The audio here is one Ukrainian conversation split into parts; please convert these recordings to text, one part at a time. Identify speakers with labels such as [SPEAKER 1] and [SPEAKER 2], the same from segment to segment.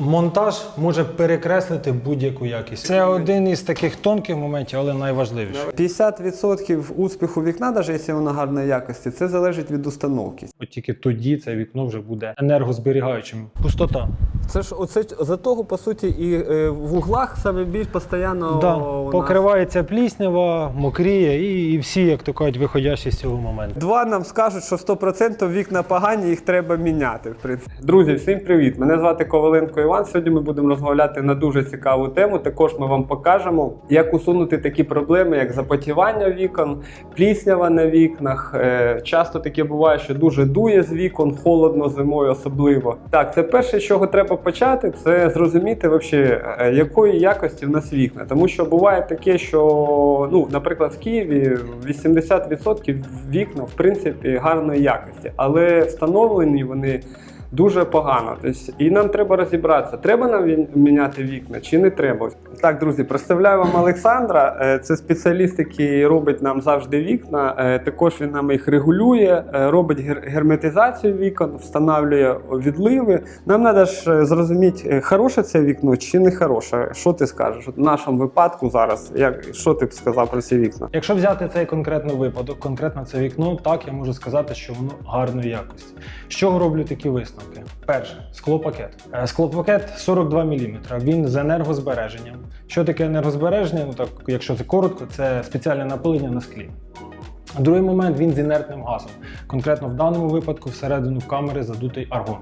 [SPEAKER 1] Монтаж може перекреслити будь-яку якість. Це один із таких тонких моментів, але найважливіший.
[SPEAKER 2] 50% успіху вікна, навіть якщо воно гарної якості, це залежить від установки.
[SPEAKER 1] От тільки тоді це вікно вже буде енергозберігаючим. Пустота.
[SPEAKER 2] Це ж оце за того, по суті, і е, в углах саме більш постійно
[SPEAKER 1] Да,
[SPEAKER 2] у нас-
[SPEAKER 1] покривається пліснява, мокріє, і, і всі, як то кажуть, виходячі з цього моменту.
[SPEAKER 2] Два нам скажуть, що 100% вікна погані, їх треба міняти. В принципі. Друзі, всім привіт! Мене звати Коваленко Іван. Сьогодні ми будемо розмовляти на дуже цікаву тему. Також ми вам покажемо, як усунути такі проблеми, як запотівання вікон, пліснява на вікнах. Е, Часто таке буває, що дуже дує з вікон, холодно зимою особливо. Так, це перше, з чого треба почати, це зрозуміти вообще, е, якої якості в нас вікна. Тому що буває таке, що, ну, наприклад, в Києві 80% вікна, в принципі, гарної якості, але встановлені вони. Дуже погано. Тобто, і нам треба розібратися, треба нам міняти вікна чи не треба. Так, друзі, представляю вам Олександра. Е, Це спеціаліст, який робить нам завжди вікна. Е, Також він нам їх регулює, е, робить гер- герметизацію вікон, встановлює відливи. Нам треба ж зрозуміти, хороше це вікно чи не хороше. Що ти скажеш? В нашому випадку зараз, як що ти б сказав про ці вікна?
[SPEAKER 1] Якщо взяти цей конкретний випадок, конкретно це вікно, так я можу сказати, що воно гарної якості. З чого роблю такі висновки? Перше, склопакет. Е, Склопакет 42 мм. Він з енергозбереженням. Що таке енергозбереження? Ну так, якщо це коротко, це спеціальне напилення на склі. Другий момент він з інертним газом. Конкретно в даному випадку всередину в камери задутий аргон.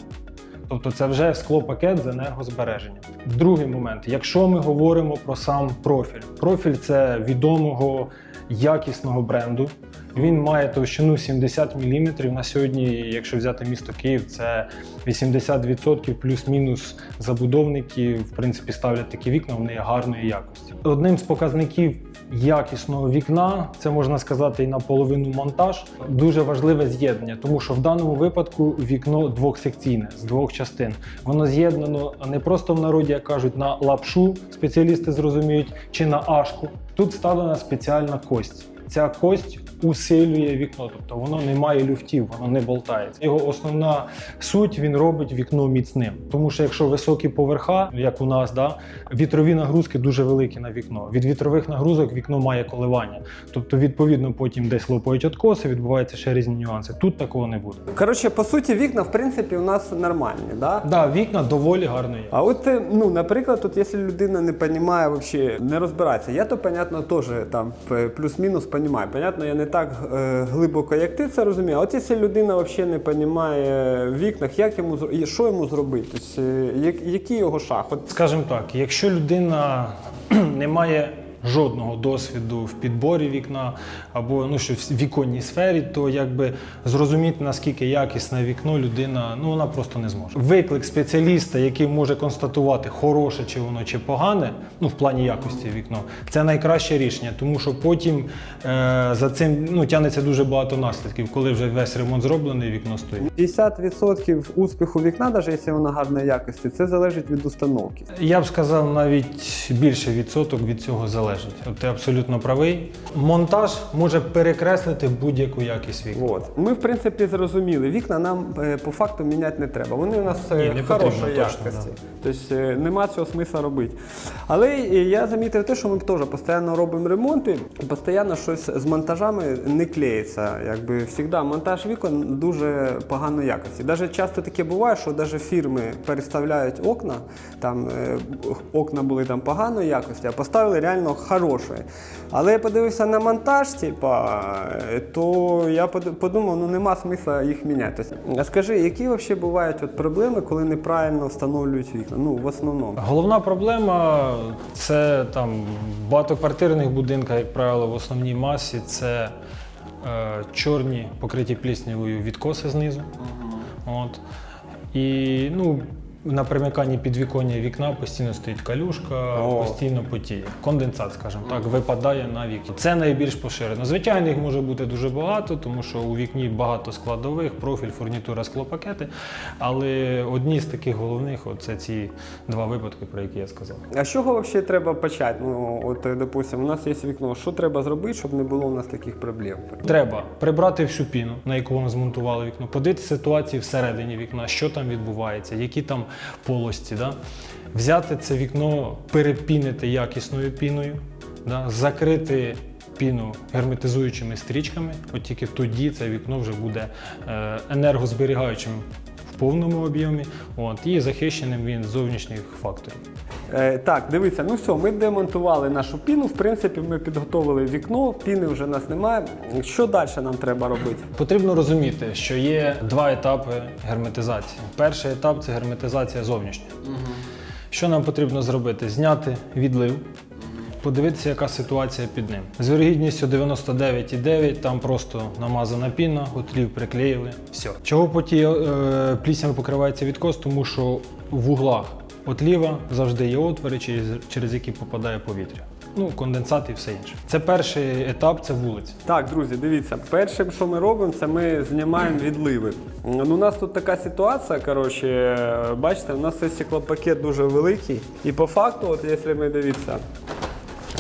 [SPEAKER 1] Тобто це вже склопакет з енергозбереженням. Другий момент, якщо ми говоримо про сам профіль, профіль це відомого якісного бренду. Він має товщину 70 мм. На сьогодні, якщо взяти місто Київ, це 80% плюс-мінус забудовники в принципі ставлять такі вікна, вони є гарної якості. Одним з показників якісного вікна, це можна сказати і наполовину монтаж, дуже важливе з'єднання, тому що в даному випадку вікно двохсекційне з двох частин. Воно з'єднано не просто в народі, як кажуть, на лапшу, спеціалісти зрозуміють, чи на ашку. Тут вставлена спеціальна кость. Ця кость усилює вікно, тобто воно не має люфтів, воно не болтається. Його основна суть він робить вікно міцним. Тому що якщо високі поверха, як у нас, да, вітрові нагрузки дуже великі на вікно. Від вітрових нагрузок вікно має коливання. Тобто, відповідно, потім десь лопають откоси, відбуваються ще різні нюанси. Тут такого не буде.
[SPEAKER 2] Коротше, по суті, вікна в принципі у нас нормальні, да?
[SPEAKER 1] Да, вікна доволі гарної.
[SPEAKER 2] А от, е, ну, наприклад, тут, якщо людина не розуміє, вообще, не розбирається, я то, понятно, теж там е, плюс-мінус розумію. Понятно, я не так е, глибоко, як ти це розумієш. От якщо людина взагалі не розуміє в вікнах, як йому зро- і що йому зробити? Тобто, як- який його шах? От
[SPEAKER 1] Скажімо так, якщо людина не має жодного досвіду в підборі вікна або ну що в віконній сфері, то якби зрозуміти наскільки якісне вікно людина ну вона просто не зможе. Виклик спеціаліста, який може констатувати, хороше чи воно чи погане, ну в плані якості вікно, це найкраще рішення, тому що потім е, за цим ну тягнеться дуже багато наслідків, коли вже весь ремонт зроблений, вікно стоїть.
[SPEAKER 2] 50% успіху вікна, навіть якщо воно гарної якості, це залежить від установки.
[SPEAKER 1] Я б сказав, навіть більше відсоток від цього залежить. От ти абсолютно правий. Монтаж може перекреслити будь-яку якість вікна.
[SPEAKER 2] От. Ми, в принципі, зрозуміли, вікна нам е, по факту міняти не треба. Вони у нас е,
[SPEAKER 1] Ні, не потрібно,
[SPEAKER 2] хорошої якості. Тобто е, нема цього смисла робити. Але я замітив те, що ми теж постійно робимо ремонти, і постійно щось з монтажами не клеїться. Якби завжди монтаж вікон дуже поганої якості. Навіть часто таке буває, що навіть фірми переставляють окна, там окна були там поганої якості, а поставили реально хорошої. Але я подивився на монтаж, типа, е, то я подумав, ну нема смисла їх міняти. А скажи, які взагалі бувають от проблеми, коли неправильно встановлюють вікна? Ну, в основному.
[SPEAKER 1] Головна проблема це там в багатоквартирних будинках, як правило, в основній масі це е, чорні покриті пліснявою відкоси знизу. От. І ну, на примиканні підвіконня вікна постійно стоїть калюшка,
[SPEAKER 2] О.
[SPEAKER 1] постійно потіє. Конденсат, скажімо так, випадає на вікна. Це найбільш поширено. Звичайно, їх може бути дуже багато, тому що у вікні багато складових, профіль, фурнітура, склопакети. Але одні з таких головних це ці два випадки, про які я сказав.
[SPEAKER 2] А з чого взагалі треба почати? Ну, от, е, допустимо, у нас є вікно. Що треба зробити, щоб не було у нас таких проблем?
[SPEAKER 1] Треба прибрати всю піну, на яку воно змонтували вікно, подивитися ситуацію всередині вікна, що там відбувається, які там полості. Да? Взяти це вікно, перепінити якісною піною, да? закрити піну герметизуючими стрічками. От тільки тоді це вікно вже буде е, енергозберігаючим повному об'ємі, от, і захищеним від зовнішніх факторів.
[SPEAKER 2] Е, так, дивіться, ну все, ми демонтували нашу піну. В принципі, ми підготовили вікно, піни вже в нас немає. Що далі нам треба робити?
[SPEAKER 1] Потрібно розуміти, що є два етапи герметизації. Перший етап це герметизація зовнішня. Що нам потрібно зробити? Зняти відлив, подивитися, яка ситуація під ним. З вірогідністю 99,9 там просто намазана піна, отлів приклеїли. Все. Чого по тій е, пліснями покривається відкос? Тому що в углах отліва завжди є отвори, через, через які попадає повітря. Ну, конденсат і все інше. Це перший етап, це вулиця.
[SPEAKER 2] Так, друзі, дивіться, першим, що ми робимо, це ми знімаємо відливи. Ну, у нас тут така ситуація, коротше, бачите, у нас цей стеклопакет дуже великий. І по факту, от якщо ми дивіться,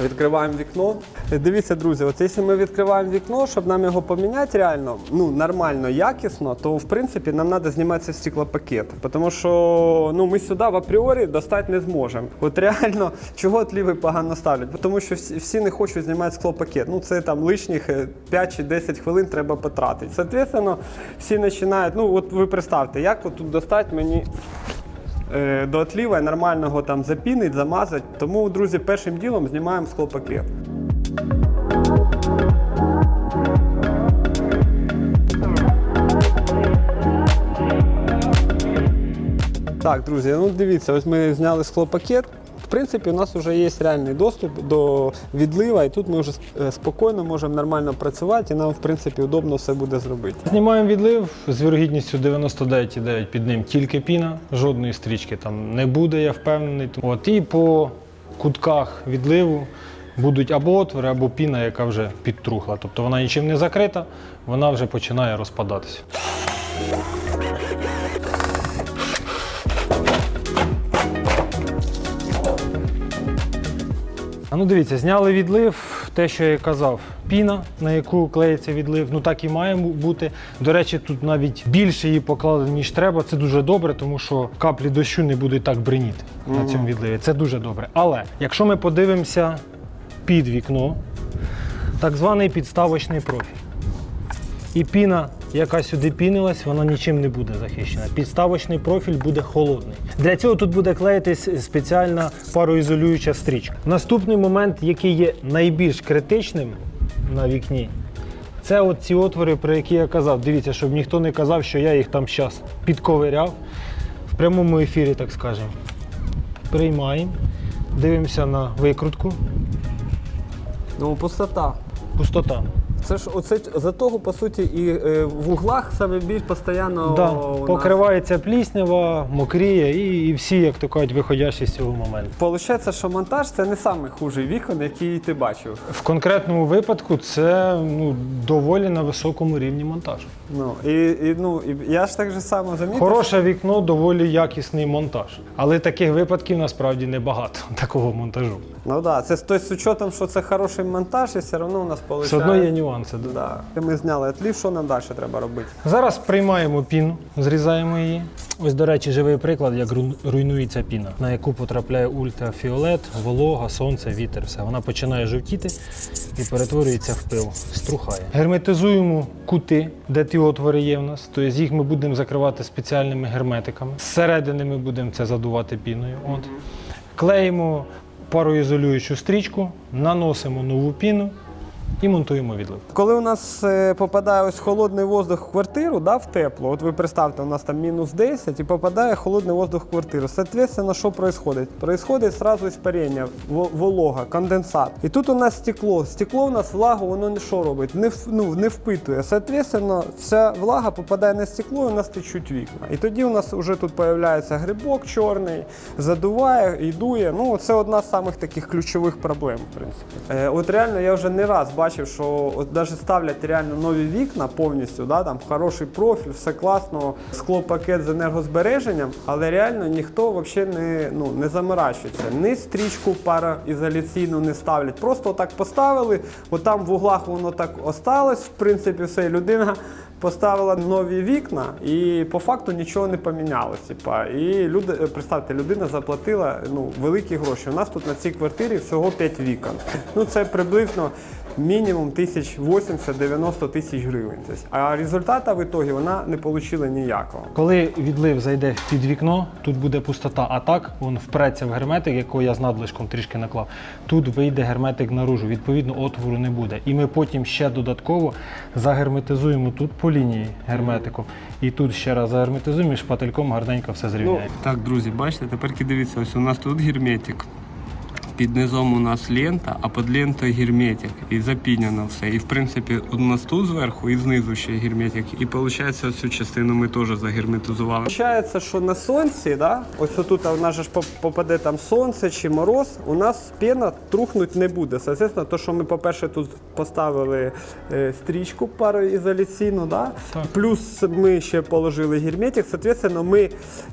[SPEAKER 2] відкриваємо вікно. Дивіться, друзі, от якщо ми відкриваємо вікно, щоб нам його поміняти реально, ну, нормально, якісно, то в принципі нам треба знімати стеклопакет. Тому що ну, ми сюди в апріорі достати не зможемо. От реально, чого тліви погано ставлять? Тому що всі, не хочуть знімати склопакет. Ну, це там лишніх е, 5 чи 10 хвилин треба потратити. Соответственно, всі починають, ну от ви представте, як тут достати мені е, до отліва і нормального там запінить, замазать. Тому, друзі, першим ділом знімаємо склопакет. Так, друзі, ну дивіться, ось ми зняли склопакет. В принципі, у нас вже є реальний доступ до відлива, і тут ми вже е, спокійно можемо нормально працювати, і нам, в принципі, удобно все буде зробити.
[SPEAKER 1] Знімаємо відлив з вірогідністю 99,9 під ним тільки піна, жодної стрічки там не буде, я впевнений. От, і по кутках відливу будуть або отвори, або піна, яка вже підтрухла. Тобто вона нічим не закрита, вона вже починає розпадатися. А ну дивіться, зняли відлив, те, що я казав, піна, на яку клеїться відлив, ну так і має бути. До речі, тут навіть більше її поклали, ніж треба. Це дуже добре, тому що каплі дощу не будуть так бриніти на цьому відливі. Це дуже добре. Але якщо ми подивимося під вікно, так званий підставочний профіль. І піна, яка сюди пінилась, вона нічим не буде захищена. Підставочний профіль буде холодний. Для цього тут буде клеїтись спеціальна пароізолююча стрічка. Наступний момент, який є найбільш критичним на вікні, це от ці отвори, про які я казав. Дивіться, щоб ніхто не казав, що я їх там зараз підковиряв. В прямому ефірі, так скажемо. Приймаємо, дивимося на викрутку.
[SPEAKER 2] Ну, пустота.
[SPEAKER 1] Пустота.
[SPEAKER 2] Це ж оце за того, по суті, і е, в углах саме більш постійно
[SPEAKER 1] Да,
[SPEAKER 2] у нас.
[SPEAKER 1] покривається пліснява, мокріє і, і всі, як то кажуть, виходящі з цього моменту.
[SPEAKER 2] Получається, що монтаж це не самий хужий вікон, який ти бачив.
[SPEAKER 1] В конкретному випадку це ну, доволі на високому рівні монтажу.
[SPEAKER 2] Ну і, і ну і я ж так же само замітив.
[SPEAKER 1] Хороше вікно, доволі якісний монтаж. Але таких випадків насправді небагато такого монтажу.
[SPEAKER 2] Ну так, да, це з той з учетом, що це хороший монтаж, і все одно у нас виходить.
[SPEAKER 1] Все одно є нюанси.
[SPEAKER 2] Да. Ми зняли отлів, що нам далі треба робити?
[SPEAKER 1] Зараз приймаємо піну, зрізаємо її. Ось, до речі, живий приклад, як руйнується піна, на яку потрапляє ультрафіолет, волога, сонце, вітер. Все. Вона починає жовтіти і перетворюється в пил, струхає. Герметизуємо кути, де ті отвори є в нас. Тобто їх ми будемо закривати спеціальними герметиками. Зсередини ми будемо це задувати піною. От. Клеїмо пароізолюючу стрічку, наносимо нову піну і монтуємо відлив.
[SPEAKER 2] Коли у нас е, попадає ось холодний воздух в квартиру, да, в тепло, от ви представте, у нас там мінус 10 і попадає холодний воздух в квартиру. Соответственно, що происходит? Происходит сразу испарення, во- волога, конденсат. І тут у нас стекло. Стекло у нас влагу, воно що робить? Не, ну, не впитує. Соответственно, вся влага попадає на стекло і у нас течуть вікна. І тоді у нас вже тут появляється грибок чорний, задуває і. Ну, це одна з самих таких ключових проблем, в принципі. Е, от реально я вже не раз бачив, що от навіть ставлять реально нові вікна повністю, да, там хороший профіль, все класно, склопакет з енергозбереженням, але реально ніхто взагалі не, ну, не заморачується. Ні стрічку пароізоляційну не ставлять. Просто отак поставили, отам в углах воно так осталось, в принципі, все, людина поставила нові вікна, і по факту нічого не помінялося. Типа. І люди, представте, людина заплатила ну, великі гроші. У нас тут на цій квартирі всього 5 вікон. Ну це приблизно мінімум 1080-90 тисяч гривень. Тобто, А результата в ітогі вона не отримала ніякого.
[SPEAKER 1] Коли відлив зайде під вікно, тут буде пустота, а так він впреться в герметик, якого я з надлишком трішки наклав. Тут вийде герметик наружу, відповідно, отвору не буде. І ми потім ще додатково загерметизуємо тут по лінії герметику. І тут ще раз загерметизуємо і шпательком гарненько все зрівняємо.
[SPEAKER 2] так, друзі, бачите, тепер дивіться, ось у нас тут герметик. Під низом у нас лента, а під лентою герметик. І запінено все. І в принципі у нас тут зверху і знизу ще герметик. І виходить, ось цю частину ми теж загерметизували. Виходить, що на сонці, да, ось тут у нас же ж попаде там сонце чи мороз, у нас пена трухнуть не буде. Соответственно, то, що ми, по-перше, тут поставили е, стрічку пароізоляційну, да,
[SPEAKER 1] Так.
[SPEAKER 2] плюс ми ще положили герметик, соответственно, ми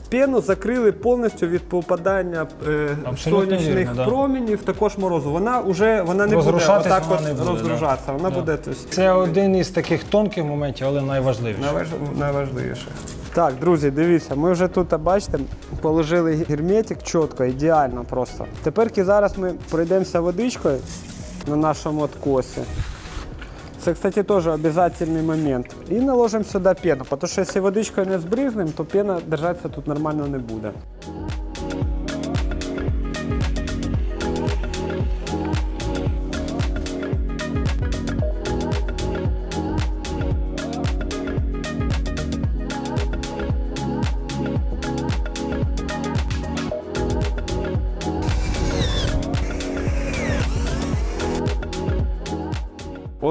[SPEAKER 2] пену закрили повністю від попадання е, сонячних
[SPEAKER 1] вірно, да.
[SPEAKER 2] Променів, також морозу. Вона вже вона не буде
[SPEAKER 1] Розрушатись
[SPEAKER 2] отак
[SPEAKER 1] вона
[SPEAKER 2] от
[SPEAKER 1] не буде,
[SPEAKER 2] розгружатися. Вона
[SPEAKER 1] Да.
[SPEAKER 2] буде. тобто,
[SPEAKER 1] Це один із таких тонких моментів, але найважливіший.
[SPEAKER 2] Найваж- найважливіше. Так, друзі, дивіться, ми вже тут, бачите, положили герметик чітко, ідеально просто. Тепер зараз ми пройдемося водичкою на нашому откосі. Це, кстати, теж обов'язковий момент. І наложимо сюди пену, тому що якщо водичкою не збризнемо, то пена держатися тут нормально не буде.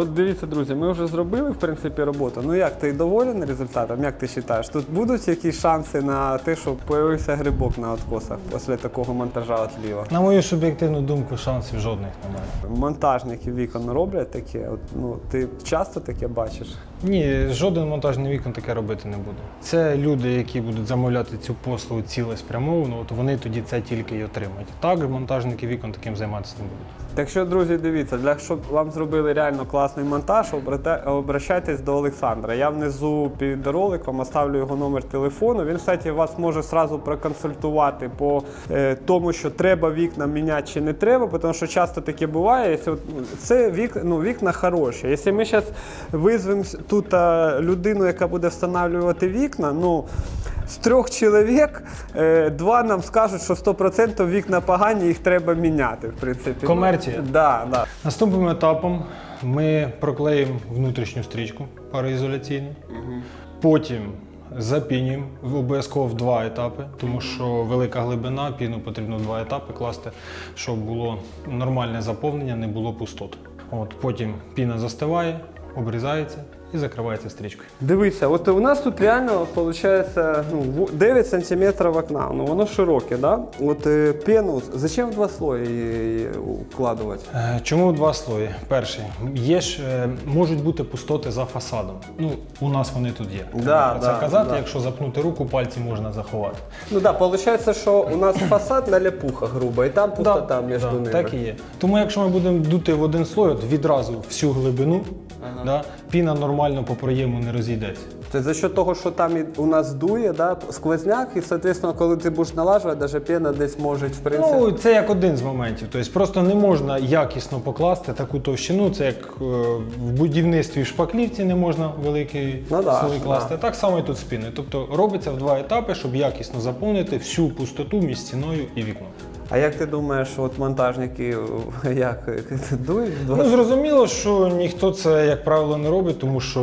[SPEAKER 2] От дивіться, друзі, ми вже зробили в принципі роботу. Ну як ти доволен результатом? Як ти вважаєш? Тут будуть якісь шанси на те, щоб появився грибок на откосах після такого монтажа отліва?
[SPEAKER 1] На мою суб'єктивну думку, шансів жодних немає.
[SPEAKER 2] Монтажники вікон роблять таке. От, ну, ти часто таке бачиш?
[SPEAKER 1] Ні, жоден монтажний вікон таке робити не буде. Це люди, які будуть замовляти цю послугу цілеспрямовано, от вони тоді це тільки й отримають. Так, монтажники вікон таким займатися не будуть.
[SPEAKER 2] Так що, друзі, дивіться, для щоб вам зробили реально класний монтаж, обращайтесь до Олександра. Я внизу під роликом оставлю його номер телефону. Він, кстати, вас може сразу проконсультувати по е, тому, що треба вікна міняти чи не треба, тому що часто таке буває. Якщо, ну, це вік, ну, вікна хороші. Якщо ми зараз визвемо тут людину, яка буде встановлювати вікна, ну. З трьох чоловік е, два нам скажуть, що 100% вікна погані, їх треба міняти. В принципі,
[SPEAKER 1] Комерція.
[SPEAKER 2] Ну, да, да.
[SPEAKER 1] Наступним етапом ми проклеїмо внутрішню стрічку пароізоляційну. Потім запінюємо обов'язково в два етапи, тому що велика глибина, піну потрібно в два етапи класти, щоб було нормальне заповнення, не було пустот. От, потім піна застиває, обрізається і закривається стрічкою.
[SPEAKER 2] Дивися, от у нас тут реально виходить ну, 9 сантиметрів окна. Ну воно широке, да? От е, пену, зачем в два слої її укладувати?
[SPEAKER 1] Е, Чому два слої? Перший є ж е, можуть бути пустоти за фасадом. Ну у нас вони тут є.
[SPEAKER 2] Да,
[SPEAKER 1] про це
[SPEAKER 2] да,
[SPEAKER 1] казати.
[SPEAKER 2] да.
[SPEAKER 1] Якщо запнути руку, пальці можна заховати.
[SPEAKER 2] Ну так, да, виходить, що у нас фасад на ляпуха грубо, і там пустота між
[SPEAKER 1] да,
[SPEAKER 2] ними.
[SPEAKER 1] Так і є. Тому якщо ми будемо дути в один слой, от відразу всю глибину, да, піна нормально по проєму не розійдеться.
[SPEAKER 2] Це за що того, що там у нас дує, да, сквозняк, і, соответственно, коли ти будеш налажувати, навіть пена десь може, в принципі.
[SPEAKER 1] Ну, це як один з моментів. Тобто просто не можна якісно покласти таку товщину. Це як е, в будівництві в шпаклівці не можна великий
[SPEAKER 2] Ну да,
[SPEAKER 1] слой класти.
[SPEAKER 2] да.
[SPEAKER 1] Так само і тут з піною. Тобто робиться в два етапи, щоб якісно заповнити всю пустоту між стіною і вікном.
[SPEAKER 2] А як ти думаєш, от монтажники як дують?
[SPEAKER 1] Ну, зрозуміло, що ніхто це, як правило, не робить, тому що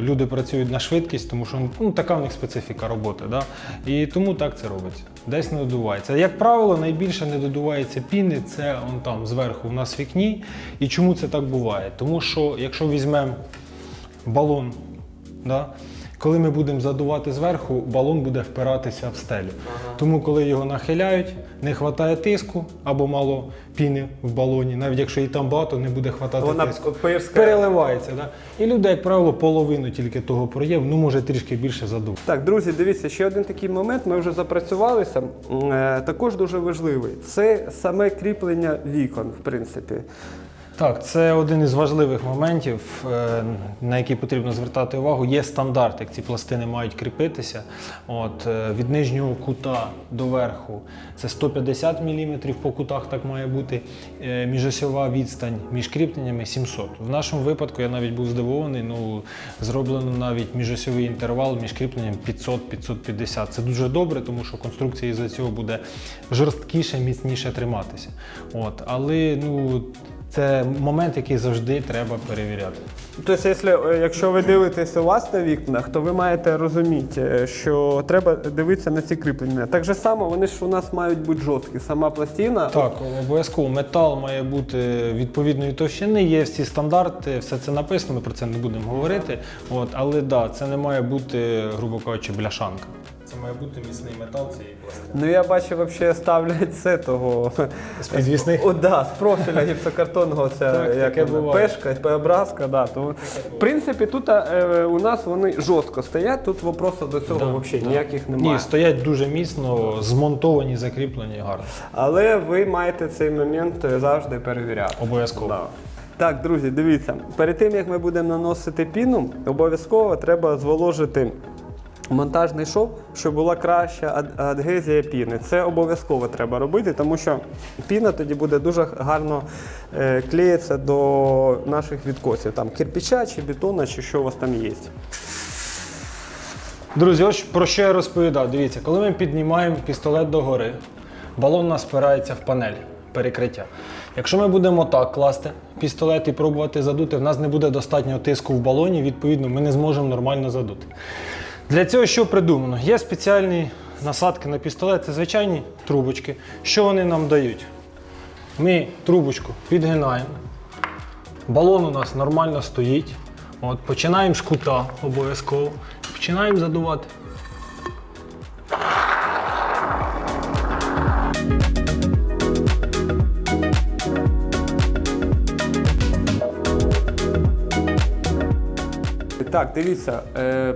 [SPEAKER 1] люди працюють на швидкість, тому що ну, така в них специфіка роботи. Да? І тому так це робиться. Десь не додувається. Як правило, найбільше не додувається піни, це он там зверху в нас вікні. І чому це так буває? Тому що якщо візьмемо балон, да? Коли ми будемо задувати зверху, балон буде впиратися в стелю. Тому, коли його нахиляють, не вистачає тиску або мало піни в балоні, навіть якщо і там багато, не буде хватати
[SPEAKER 2] Вона
[SPEAKER 1] тиску.
[SPEAKER 2] пирскає.
[SPEAKER 1] Переливається, да? І люди, як правило, половину тільки того проєм, ну може трішки більше задув.
[SPEAKER 2] Так, друзі, дивіться, ще один такий момент. Ми вже запрацювалися. Е, Також дуже важливий. Це саме кріплення вікон, в принципі.
[SPEAKER 1] Так, це один із важливих моментів, е, на які потрібно звертати увагу. Є стандарт, як ці пластини мають кріпитися. От, е, від нижнього кута до верху це 150 мм, по кутах так має бути. Е, Міжосьова відстань між кріпленнями 700. В нашому випадку я навіть був здивований, ну, зроблено навіть міжосьовий інтервал між кріпленням 500-550. Це дуже добре, тому що конструкція із-за цього буде жорсткіше, міцніше триматися. От, але ну, це момент, який завжди треба перевіряти.
[SPEAKER 2] Тобто, якщо, е, якщо ви дивитесь у вас на вікнах, то ви маєте розуміти, е, що треба дивитися на ці кріплення. Так же само, вони ж у нас мають бути жорсткі. Сама пластина.
[SPEAKER 1] Так, обов'язково метал має бути відповідної товщини, є всі стандарти, все це написано, ми про це не будемо говорити. От, але да, це не має бути, грубо кажучи, бляшанка. Це має бути міцний метал цієї пластини.
[SPEAKER 2] Ну я бачу, взагалі ставлять це того.
[SPEAKER 1] З підвісних?
[SPEAKER 2] О, да, з профіля гіпсокартонного ця
[SPEAKER 1] Так,
[SPEAKER 2] як
[SPEAKER 1] таке
[SPEAKER 2] вона,
[SPEAKER 1] буває.
[SPEAKER 2] пешка, образка. Да. То, в принципі, тут е, у нас вони жорстко стоять, тут вопросу до цього
[SPEAKER 1] Да,
[SPEAKER 2] взагалі
[SPEAKER 1] да.
[SPEAKER 2] ніяких немає.
[SPEAKER 1] Ні, стоять дуже міцно, змонтовані, закріплені гарно.
[SPEAKER 2] Але ви маєте цей момент е, завжди перевіряти.
[SPEAKER 1] Обов'язково.
[SPEAKER 2] Да. Так, друзі, дивіться, перед тим як ми будемо наносити піну, обов'язково треба зволожити монтажний шов, щоб була краща адгезія піни. Це обов'язково треба робити, тому що піна тоді буде дуже гарно е, клеїтися до наших відкосів, там кирпича чи бетона, чи що у вас там є.
[SPEAKER 1] Друзі, ось про що я розповідав. Дивіться, коли ми піднімаємо пістолет догори, балон нас спирається в панель перекриття. Якщо ми будемо так класти пістолет і пробувати задути, в нас не буде достатньо тиску в балоні, відповідно, ми не зможемо нормально задути. Для цього що придумано? Є спеціальні насадки на пістолет, це звичайні трубочки. Що вони нам дають? Ми трубочку підгинаємо, балон у нас нормально стоїть. От, починаємо з кута обов'язково. Починаємо задувати.
[SPEAKER 2] Так, дивіться, е,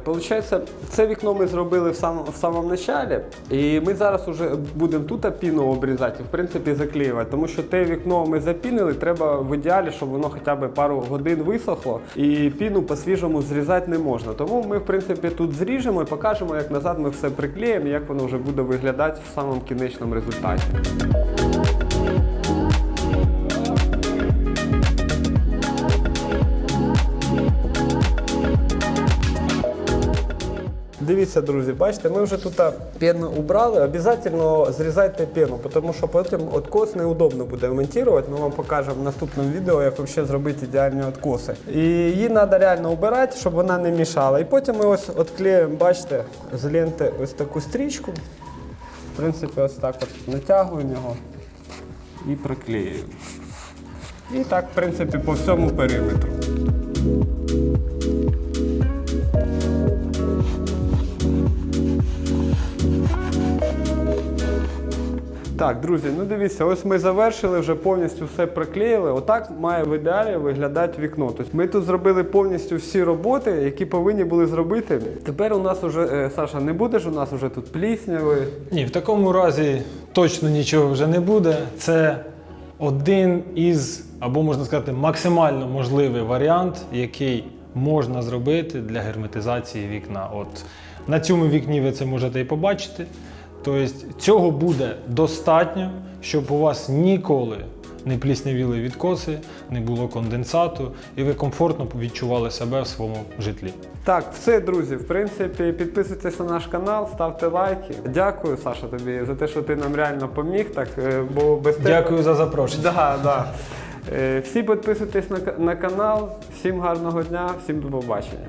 [SPEAKER 2] це вікно ми зробили в, сам, в самому началі, і ми зараз уже будемо тут піну обрізати, в принципі, заклеювати, тому що те вікно ми запінили, треба в ідеалі, щоб воно хоча б пару годин висохло, і піну по-свіжому зрізати не можна. Тому ми, в принципі, тут зріжемо і покажемо, як назад ми все приклеїмо, як воно вже буде виглядати в самому кінечному результаті. Дивіться, друзі, бачите, ми вже тут пену убрали. Обов'язково зрізайте пену, тому що потім откос неудобно буде монтувати. Ми вам покажемо в наступному відео, як взагалі зробити ідеальні откоси. І її треба реально убирати, щоб вона не мішала. І потім ми ось відклеїмо, бачите, з ленти ось таку стрічку. В принципі, ось так от натягуємо його і приклеюємо. І так, в принципі, по всьому периметру. Так, друзі, ну дивіться, ось ми завершили, вже повністю все приклеїли. Отак має в ідеалі виглядати вікно. Тобто ми тут зробили повністю всі роботи, які повинні були зробити. Тепер у нас уже, е, Саша, не буде ж у нас уже тут плісняви.
[SPEAKER 1] Ні, в такому разі точно нічого вже не буде. Це один із, або можна сказати, максимально можливий варіант, який можна зробити для герметизації вікна. От на цьому вікні ви це можете і побачити. Тобто цього буде достатньо, щоб у вас ніколи не пліснявіли відкоси, не було конденсату, і ви комфортно відчували себе в своєму житлі.
[SPEAKER 2] Так, все, друзі. В принципі, підписуйтесь на наш канал, ставте лайки. Дякую, Саша, тобі за те, що ти нам реально поміг. Так, е, бо без тебе.
[SPEAKER 1] Дякую за запрошення.
[SPEAKER 2] Да, да. Е, Всі підписуйтесь на, на канал. Всім гарного дня, всім до побачення.